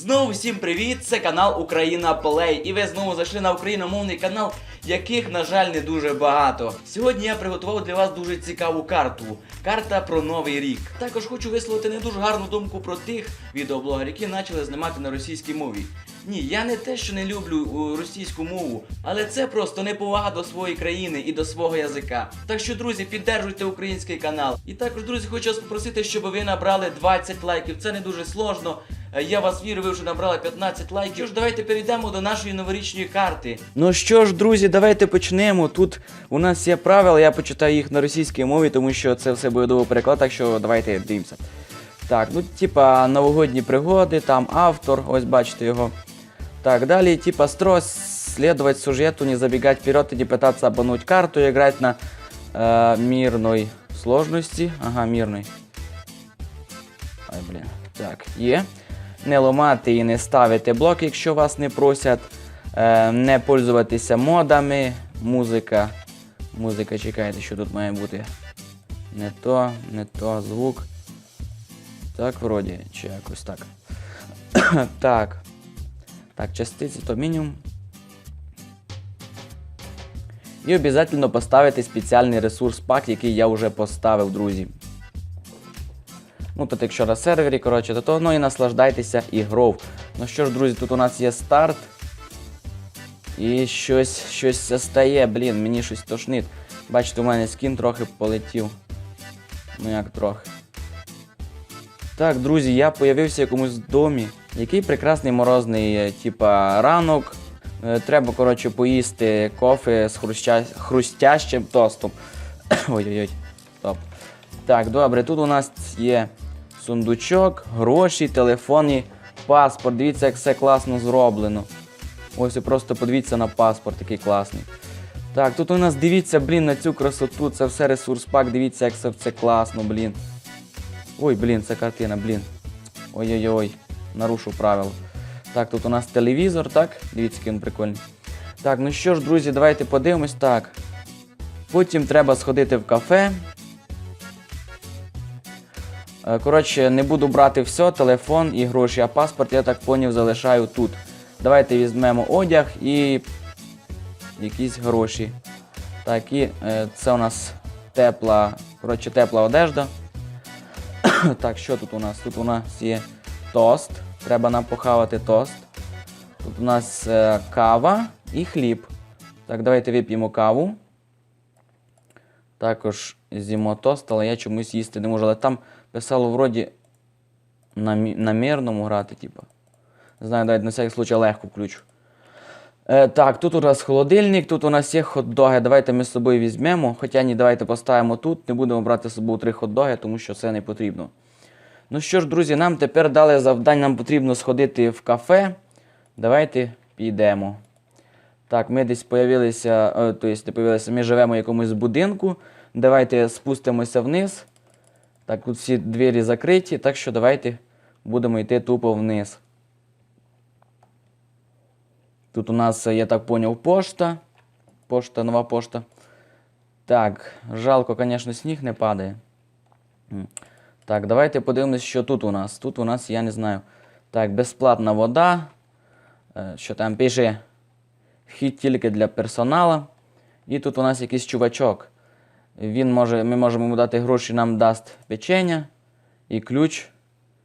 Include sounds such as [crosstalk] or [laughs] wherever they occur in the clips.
Знову всім привіт! Це канал Україна Плей. І ви знову зайшли на україномовний канал, яких, на жаль, не дуже багато. Сьогодні я приготував для вас дуже цікаву карту. Карта про новий рік. Також хочу висловити не дуже гарну думку про тих відеоблогерів, які почали знімати на російській мові. Ні, я не те, що не люблю е, російську мову, але це просто неповага до своєї країни і до свого язика. Так що, друзі, піддержуйте український канал. І також, друзі, хочу вас попросити, щоб ви набрали 20 лайків. Це не дуже сложно. Е, Я вас вірю, ви вже набрали 15 лайків. Що ж, давайте перейдемо до нашої новорічної карти. Ну що ж, друзі, давайте почнемо. Тут у нас є правила, я почитаю їх на російській мові, тому що це все буде довго переклад, так що давайте дивимося. Так, ну типа новогодні пригоди, там автор, ось бачите його. Так, далее, типа, строй следовать сюжету, не забегать вперед и не пытаться обмануть карту, играть на э, мирной сложности. Ага, мирной. Ай, блін. Так, є. Не ламати і не ставити блок, якщо вас не просять. Е, не пользуватися модами. Музика. Музика, чекайте, що тут має бути. Не то, не то, звук. Так, вроді, чи якось так. [coughs] так. Так, частиці то мінімум. І обов'язково поставити спеціальний ресурс пак, який я вже поставив, друзі. Ну, тут якщо на сервері, коротше, то, то ну і наслаждайтеся ігров. Ну що ж, друзі, тут у нас є старт. І щось щось стає, блін, мені щось тошнить. Бачите, у мене скін трохи полетів. Ну як трохи. Так, друзі, я появився в якомусь домі. Який прекрасний морозний, е, типа, ранок. Е, Треба, коротше, поїсти кофе з хрустя... хрустящим тостом. [coughs] Ой-ой-ой, стоп. Так, добре, тут у нас є сундучок, гроші, телефон і паспорт. Дивіться, як все класно зроблено. Ось і просто подивіться на паспорт, який класний. Так, тут у нас дивіться, блін, на цю красоту. Це все ресурс пак, дивіться, як це все класно, блін. Ой, блін, це картина, блін. Ой-ой-ой, нарушу правила. Так, тут у нас телевізор, так? Дивіться, який він прикольний. Так, ну що ж, друзі, давайте подивимось. Так. Потім треба сходити в кафе. Е, Коротше, не буду брати все, телефон і гроші, а паспорт, я так поняв, залишаю тут. Давайте візьмемо одяг і якісь гроші. Так, і е, це у нас тепла, коротше, тепла одежда. [coughs] так, що тут у нас? Тут у нас є тост. Треба нам похавати тост. Тут у нас е, кава і хліб. Так, давайте вип'ємо каву. Також з'їмо тост, але я чомусь їсти не можу. Але там писало вроді на, на мирному грати, типу. Знаю, навіть на всякий случай легко включу. Е, так, тут у нас холодильник, тут у нас є хот-доги. Давайте ми з собою візьмемо. Хоча ні, давайте поставимо тут. Не будемо брати з собою три хот-доги, тому що це не потрібно. Ну що ж, друзі, нам тепер дали завдання, нам потрібно сходити в кафе. Давайте підемо. Так, ми десь появилися, то есть, не появилися, ми живемо в якомусь будинку. Давайте спустимося вниз. Так, тут всі двері закриті, так що давайте будемо йти тупо вниз. Тут у нас, е, я так поняв, пошта. Пошта, нова пошта. Так, жалко, звісно, сніг не падає. Так, давайте подивимось, що тут у нас. Тут у нас, я не знаю. Так, безплатна вода. Е, Що там пише? Вхід тільки для персоналу. І тут у нас якийсь чувачок. Він може, ми можемо йому дати гроші, нам дасть печення і ключ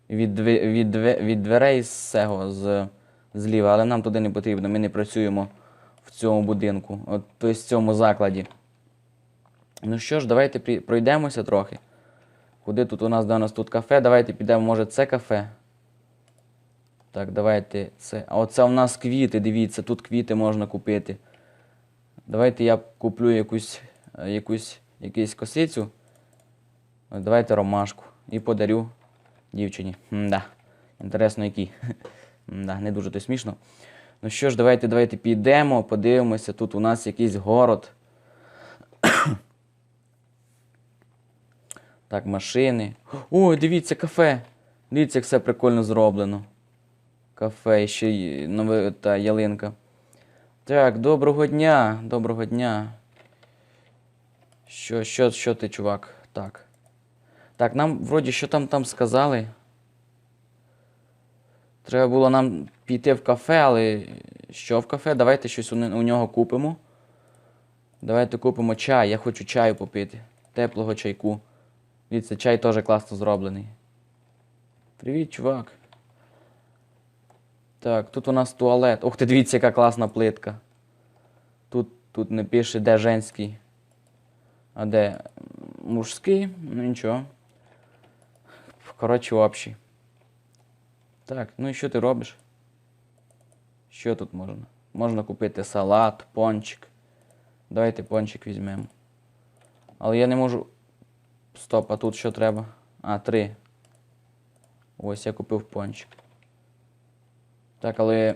від, від, від дверей з цього, з, зліва. Але нам туди не потрібно, ми не працюємо в цьому будинку, от, тобто в цьому закладі. Ну що ж, давайте пройдемося трохи. Куди тут у нас, де у нас тут кафе? Давайте підемо, може, це кафе. Так, давайте це. А оце у нас квіти, дивіться, тут квіти можна купити. Давайте я куплю якусь, е, якусь, якусь косицю. Давайте ромашку. І подарю дівчині. Да. Інтересно, які. [laughs] Да, не дуже то смішно. Ну що ж, давайте, давайте підемо, подивимося. Тут у нас якийсь город. Так, машини. Ой, дивіться, кафе. Дивіться, як все прикольно зроблено. Кафе, ще нове та ялинка. Так, доброго дня, доброго дня. Що, що, що ти, чувак? Так. Так, нам вроді що там там сказали. Треба було нам піти в кафе, але що в кафе? Давайте щось у, у нього купимо. Давайте купимо чай. Я хочу чаю попити. Теплого чайку. Дивіться, чай теж класно зроблений. Привіт, чувак. Так, тут у нас туалет. Ух ти, дивіться, яка класна плитка. Тут, тут не пише, де женський. А де мужський? Ну нічого. Коротше, общий. Так, ну і що ти робиш? Що тут можна? Можна купити салат, пончик. Давайте пончик візьмемо. Але я не можу. Стоп, а тут що треба? А, три. Ось я купив пончик. Так, але.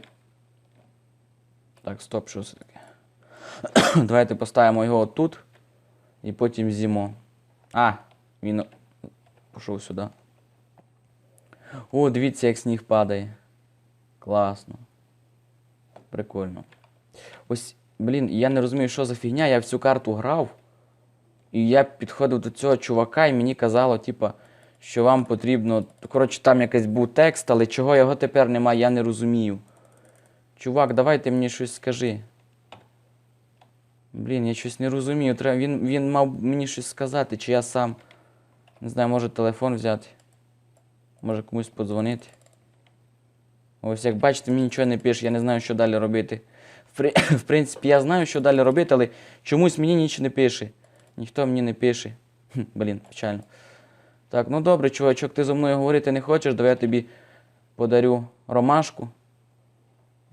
Так, стоп, що це таке? [clears throat] Давайте поставимо його отут. І потім з'їмо. А, він пішов сюди. О, дивіться, як сніг падає. Класно. Прикольно. Ось, блін, я не розумію, що за фігня. Я в цю карту грав. І я підходив до цього чувака, і мені казало, типа, що вам потрібно. Коротше, там якийсь був текст, але чого його тепер немає, я не розумію. Чувак, давай ти мені щось скажи. Блін, я щось не розумію. Треба... Він, він мав мені щось сказати, чи я сам. Не знаю, може телефон взяти. Може комусь подзвонити. Ось як бачите, мені нічого не пише, я не знаю, що далі робити. В, при... [laughs] в принципі, я знаю, що далі робити, але чомусь мені нічого не пише. Ніхто мені не пише. Блін, печально. Так, ну добре, чувачок, ти зі мною говорити не хочеш, давай я тобі подарю ромашку.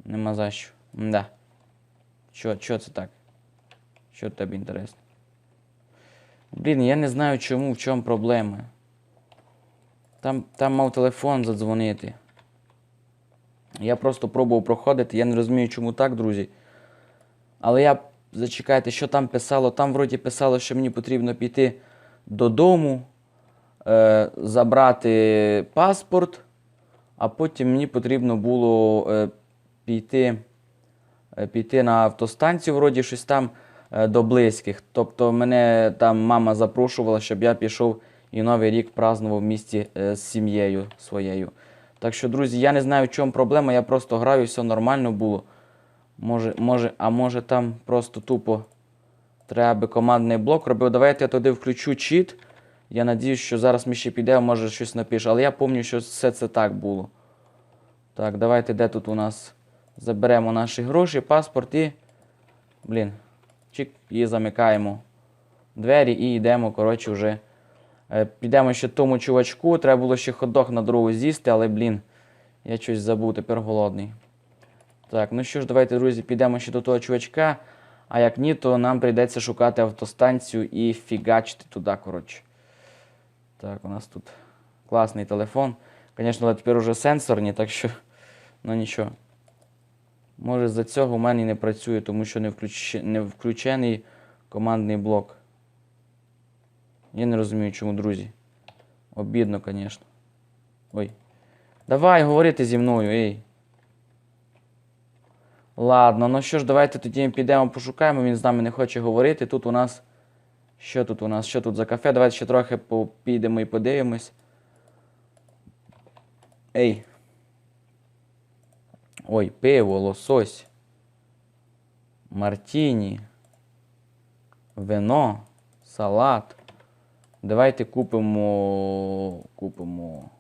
Нема за що. Да. Що, що це так? Що тобі інтересно? Блін, я не знаю чому, в чому проблема. Там, там мав телефон задзвонити. Я просто пробував проходити, я не розумію, чому так, друзі. Але я зачекайте, що там писало. Там вроді писало, що мені потрібно піти додому, е, забрати паспорт, а потім мені потрібно було е, піти, е, піти на автостанцію, вроді щось там е, до близьких. Тобто мене там мама запрошувала, щоб я пішов і Новий рік празднував в місті е, з сім'єю своєю. Так що, друзі, я не знаю, в чому проблема, я просто граю, все нормально було. Може, може, а може там просто тупо треба би командний блок робив. Давайте я туди включу чіт. Я надіюсь, що зараз ми ще підемо, може щось напише. Але я пам'ятаю, що все це так було. Так, давайте де тут у нас заберемо наші гроші, паспорт і. Блін. Чик, і замикаємо двері і йдемо, коротше, вже. Е, Підемо ще тому чувачку. Треба було ще ходок на дорогу з'їсти, але, блін, я щось забув, тепер голодний. Так, ну що ж, давайте, друзі, підемо ще до того чувачка. А як ні, то нам прийдеться шукати автостанцію і фігачити туди, коротше. Так, у нас тут класний телефон. Звісно, але тепер уже сенсорні, так що, ну нічого. Може, за цього у мене і не працює, тому що не, включ... не включений командний блок. Я не розумію, чому, друзі. Обідно, звісно. Ой. Давай говорити зі мною, ей. Ладно, ну що ж, давайте тоді підемо пошукаємо, він з нами не хоче говорити. Тут у нас. Що тут у нас? Що тут за кафе? Давайте ще трохи підемо і подивимось. Ей. Ой, пиво, лосось. Мартіні. Вино, салат. Давайте купимо. Купимо.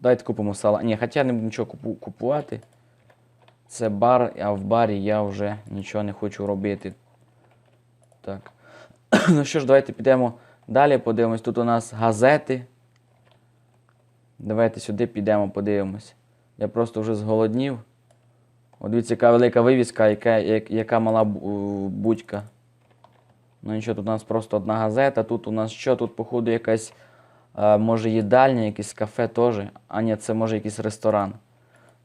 Давайте купимо салат. Ні, хоча не буду нічого купувати. Це бар, а в барі я вже нічого не хочу робити. Так. [clears throat] ну що ж, давайте підемо далі, подивимось. Тут у нас газети. Давайте сюди підемо, подивимось. Я просто вже зголоднів. От дивіться, яка велика вивіска, яка, яка мала бу- будька. Ну нічого, тут у нас просто одна газета. Тут у нас що? Тут, походу, якась, може, їдальня, якесь кафе теж. А ні, це може якийсь ресторан.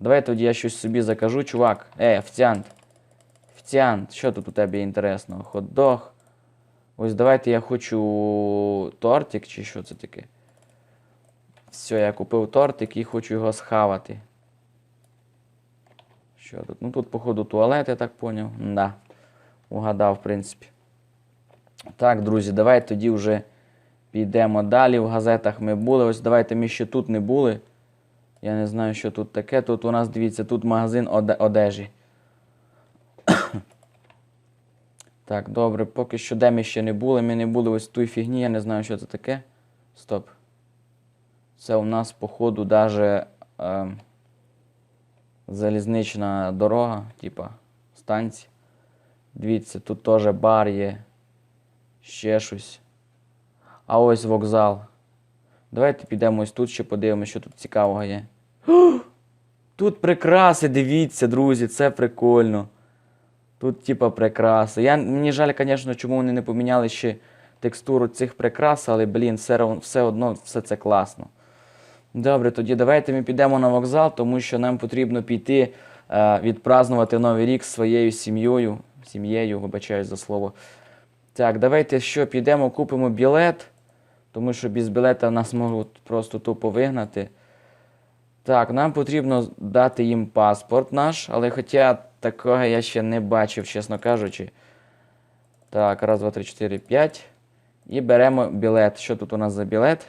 Давай тоді я щось собі закажу, чувак. Е, офіціант. Офіціант, що тут у тебе інтересного? Хот-дог. Ось давайте я хочу тортик чи що це таке. Все, я купив тортик і хочу його схавати. Що тут? Ну тут, походу, туалет, я так поняв. Да. Угадав, в принципі. Так, друзі, давайте тоді вже підемо далі. В газетах ми були. Ось давайте ми ще тут не були. Я не знаю, що тут таке. Тут у нас, дивіться, тут магазин одежі. [coughs] так, добре, поки що де ми ще не були. Ми не були ось в фігні, я не знаю, що це таке. Стоп. Це у нас, походу, даже е, залізнична дорога, типа станція. Дивіться, тут теж бар є. Ще щось. А ось вокзал. Давайте підемо ось тут ще подивимося, що тут цікавого є. Тут прикраси, дивіться, друзі, це прикольно. Тут, типа, прикраси. Я, мені жаль, звісно, чому вони не поміняли ще текстуру цих прикрас, але, блін, все, все одно все це класно. Добре, тоді давайте ми підемо на вокзал, тому що нам потрібно піти е, відпразнувати Новий рік зі своєю сім'єю. Сім'єю, вибачаюсь за слово. Так, давайте що, підемо, купимо білет, тому що без білета нас можуть просто тупо вигнати. Так, нам потрібно дати їм паспорт наш, але хоча такого я ще не бачив, чесно кажучи. Так, раз, два, три, чотири, п'ять. І беремо білет. Що тут у нас за білет?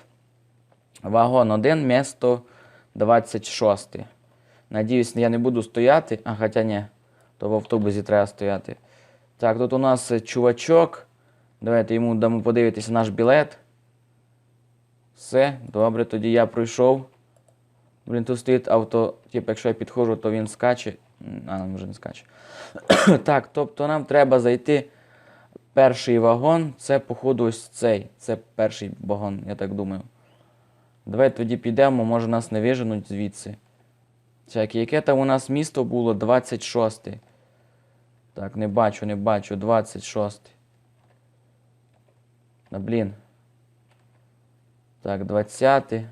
Вагон 1, місто 26. Надіюсь, я не буду стояти. А, хоча ні, то в автобусі треба стояти. Так, тут у нас чувачок. Давайте йому дамо подивитися наш білет. Все, добре, тоді я пройшов. Блін, тут стоїть авто, типу, якщо я підходжу, то він скаче. А, вже не скаче. [coughs] так, тобто нам треба зайти. Перший вагон, це, походу, ось цей. Це перший вагон, я так думаю. Давай тоді підемо, може нас не виженуть звідси. Так, яке там у нас місто було? 26. Так, не бачу, не бачу. 26. Да блін. Так, 20.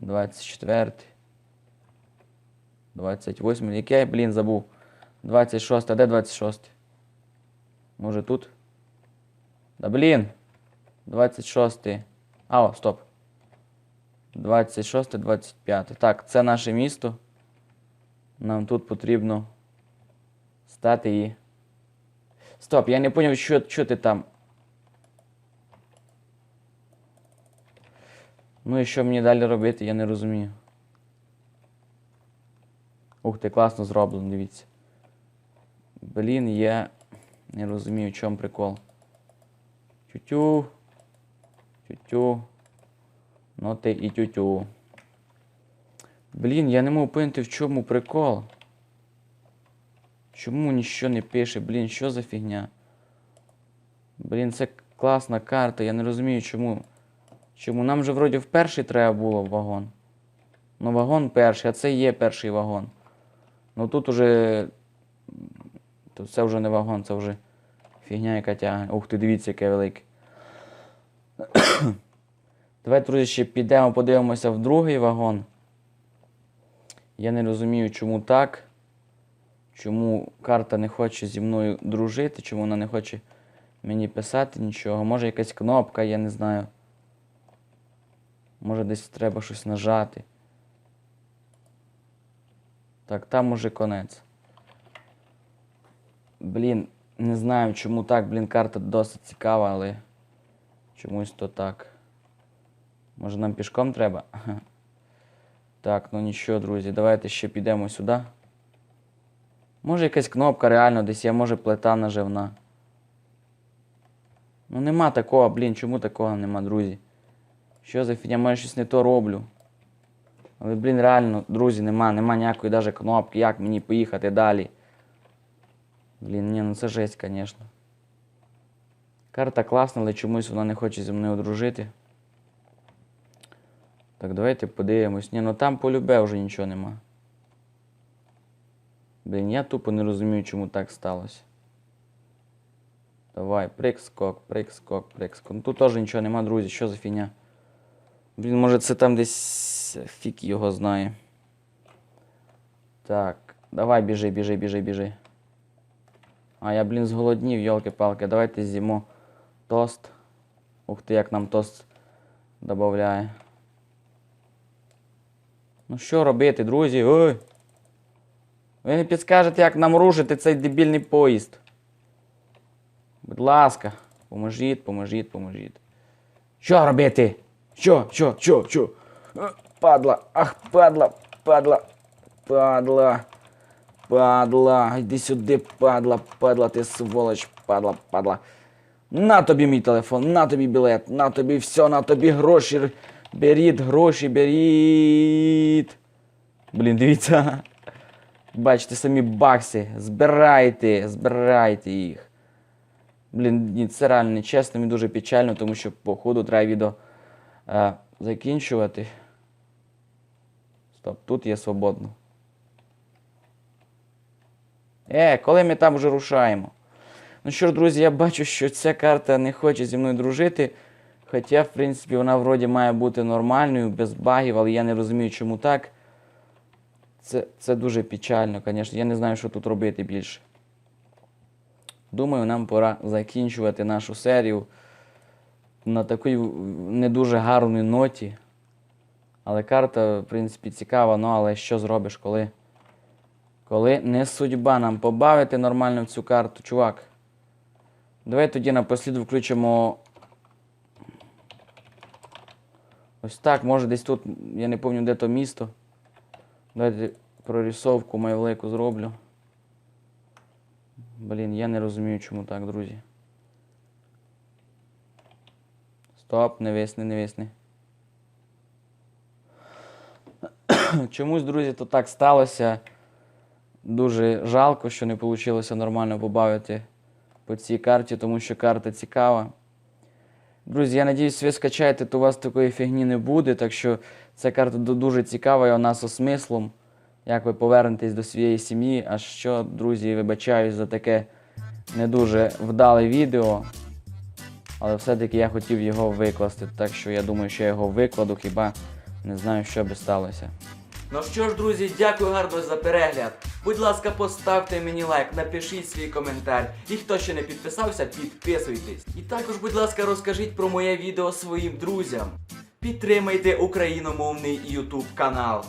24. 28. Яке блін, забув? 26. А де 26? Може тут? Да блін. 26. А, о, стоп. 26, 25. Так, це наше місто. Нам тут потрібно стати і. Стоп, я не зрозумів, що, що ти там. Ну і що мені далі робити, я не розумію. Ух ти, класно зроблено, дивіться. Блін, я не розумію, в чому прикол. Тютю. Тютю. Ну ти і тютю. Блін, я не можу поняти, в чому прикол. Чому нічого не пише? Блін, що за фігня? Блін, це класна карта, я не розумію, чому. Чому? Нам же вроді в перший треба було вагон. Ну, вагон перший, а це є перший вагон. Ну тут уже. Це вже не вагон, це вже фігня, яка тягне. Ух ти, дивіться, яке велике. [coughs] Давайте, друзі, ще підемо, подивимося в другий вагон. Я не розумію, чому так. Чому карта не хоче зі мною дружити, чому вона не хоче мені писати нічого. Може якась кнопка, я не знаю. Може десь треба щось нажати. Так, там уже конець. Блін, не знаю, чому так, блін, карта досить цікава, але чомусь то так. Може нам пішком треба? [laughs] Так, ну нічого, друзі, давайте ще підемо сюди. Може якась кнопка реально десь є, може плита наживна. Ну нема такого, блін, чому такого нема, друзі? Що за фігня, може щось не то роблю. Але, блін, реально, друзі, нема, нема ніякої даже кнопки, як мені поїхати далі. Блін, ні, ну це жесть, звісно. Карта класна, але чомусь вона не хоче зі мною дружити. Так, давайте подивимось. Ні, ну там полюбе вже нічого нема. Блін, я тупо не розумію, чому так сталося. Давай, прик-скок, прик-скок, прик-скок. Ну тут теж нічого нема, друзі, що за фігня? Блін, може це там десь фік його знає. Так, давай біжи, біжи, біжи, біжи. А я, блін, зголоднів, йолки-палки. Давайте з'їмо тост. Ух ти, як нам тост додає. Ну що робити, друзі? Ой! Ви не підскажете, як нам рушити цей дебільний поїзд. Будь ласка, поможіть, поможіть, поможіть. Що робити? Що, що, що, що? Падла, ах, падла, падла, падла, падла, йди сюди, падла, падла, ти сволоч, падла, падла. На тобі мій телефон, на тобі білет, на тобі все, на тобі гроші. Беріть гроші, беріть. Блін, дивіться. Бачите, самі бакси. Збирайте, збирайте їх. Блін, ні, це реально нечесно, мені дуже печально, тому що по ходу треба відео закінчувати. Стоп, тут є свободно. Е, коли ми там вже рушаємо? Ну що ж, друзі, я бачу, що ця карта не хоче зі мною дружити. Хоча, в принципі, вона вроді має бути нормальною, без багів, але я не розумію, чому так. Це, це дуже печально, звісно. Я не знаю, що тут робити більше. Думаю, нам пора закінчувати нашу серію на такій не дуже гарній ноті. Але карта, в принципі, цікава, ну але що зробиш, коли. Коли не судьба нам побавити нормально в цю карту, чувак. Давай тоді напосліду включимо. Ось так, може десь тут, я не пам'ятаю, де то місто. Давайте прорисовку мою велику зроблю. Блін, я не розумію, чому так, друзі. Стоп, не висни, не висни. [clears throat] Чомусь, друзі, то так сталося. Дуже жалко, що не вийшло нормально побавити по цій карті, тому що карта цікава. Друзі, я надіюсь, ви скачаєте, то у вас такої фігні не буде. Так що ця карта дуже цікава і вона з смислом. Як ви повернетесь до своєї сім'ї. А що, друзі, вибачаюсь за таке не дуже вдале відео. Але все-таки я хотів його викласти. Так що я думаю, що я його викладу, хіба не знаю, що би сталося. Ну що ж, друзі, дякую гарно за перегляд. Будь ласка, поставте мені лайк, напишіть свій коментар. І хто ще не підписався, підписуйтесь. І також, будь ласка, розкажіть про моє відео своїм друзям. Підтримайте україномовний YouTube канал.